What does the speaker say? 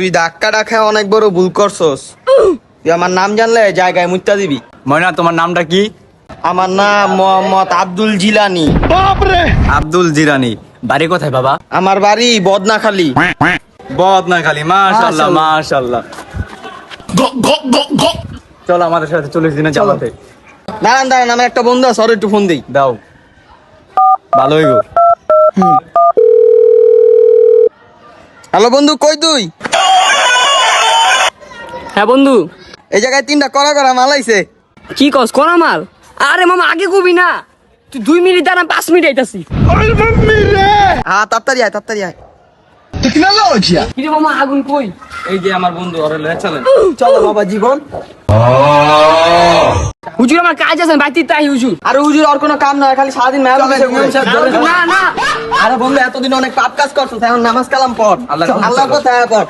তুই ধাক্কাটা খেয়ে অনেক বড় ভুল করছস। তুই আমার নাম জানলে জায়গায় মুত্তা দিবি। ময়না তোমার নামটা কি? আমার নাম মোহাম্মদ আব্দুল জিলানি। আব্দুল জিরানি বাড়ি কোথায় বাবা? আমার বাড়ি বদনাখালী। বদনা খালি মাশাল্লাহ মাশাল্লাহ চলো আমাদের সাথে চল্লিশ দিনে জামাতে। দাঁড়ান দাঁড়ান আমার একটা বন্ধু আছে ওর একটু ফোন দিই। দাও। ভালোই গো হ্যালো বন্ধু কই তুই? হ্যাঁ বন্ধু। এই জায়গায় তিনটা করা করা মাল আইছে। কি কস কোন মাল? আরে মামা আগে কবি না। তুই দুই মিনিট দাঁড়া পাঁচ মিনিট আইতাছি। হ্যাঁ তাড়াতাড়ি আয় তাড়াতাড়ি আয়। কি মামা আগুন কই? এই যে আমার বন্ধু ওরে লয়ে চলেন চলো বাবা জীবন। হুজুর আমার কাজ আছে বাইতে তাই হুজুর। আর হুজুর আর কোনো কাম নয় খালি সারাদিন মেলা বসে না না। আরে বন্ধু এতদিন অনেক পাপ কাজ করছ এখন নামাজ কালাম পড়। আল্লাহ আল্লাহ কোথায় পড়।